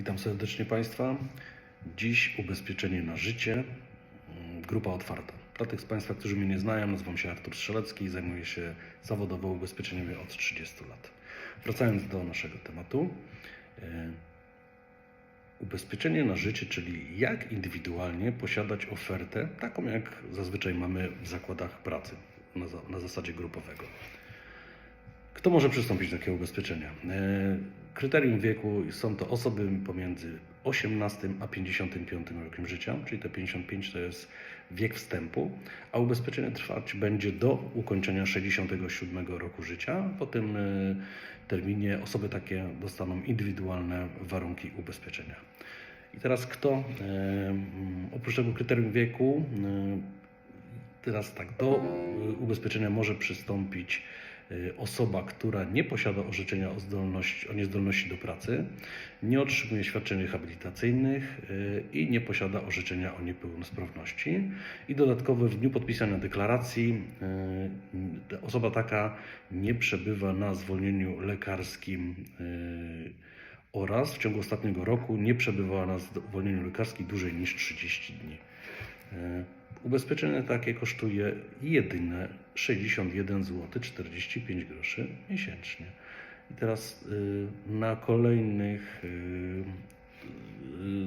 Witam serdecznie Państwa. Dziś ubezpieczenie na życie, mm, grupa otwarta. Dla tych z Państwa, którzy mnie nie znają, nazywam się Artur Strzelecki i zajmuję się zawodowo ubezpieczeniami od 30 lat. Wracając do naszego tematu. e, Ubezpieczenie na życie, czyli jak indywidualnie posiadać ofertę, taką jak zazwyczaj mamy w zakładach pracy na, na zasadzie grupowego. Kto może przystąpić do takiego ubezpieczenia? E, Kryterium wieku są to osoby pomiędzy 18 a 55 rokiem życia, czyli te 55 to jest wiek wstępu, a ubezpieczenie trwać będzie do ukończenia 67 roku życia. Po tym e, terminie osoby takie dostaną indywidualne warunki ubezpieczenia. I teraz kto e, mm, oprócz tego kryterium wieku Teraz tak, do ubezpieczenia może przystąpić osoba, która nie posiada orzeczenia o, zdolności, o niezdolności do pracy, nie otrzymuje świadczeń rehabilitacyjnych y, i nie posiada orzeczenia o niepełnosprawności. I dodatkowo w dniu podpisania deklaracji y, osoba taka nie przebywa na zwolnieniu lekarskim y, oraz w ciągu ostatniego roku nie przebywała na zwolnieniu lekarskim dłużej niż 30 dni. E, Ubezpieczenie takie kosztuje jedynie 61 zł 45 groszy miesięcznie. I teraz y, na kolejnych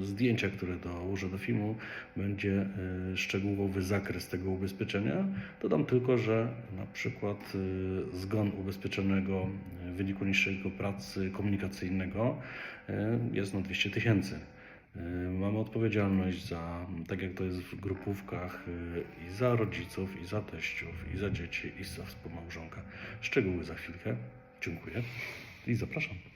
y, zdjęciach, które dołożę do filmu, będzie y, szczegółowy zakres tego ubezpieczenia. Dodam tylko, że na przykład y, zgon ubezpieczonego w wyniku niższego pracy komunikacyjnego jest na 200 tysięcy. Mamy odpowiedzialność za, tak jak to jest w grupówkach, i za rodziców, i za teściów, i za dzieci, i za współmałżonka. Szczegóły za chwilkę. Dziękuję i zapraszam.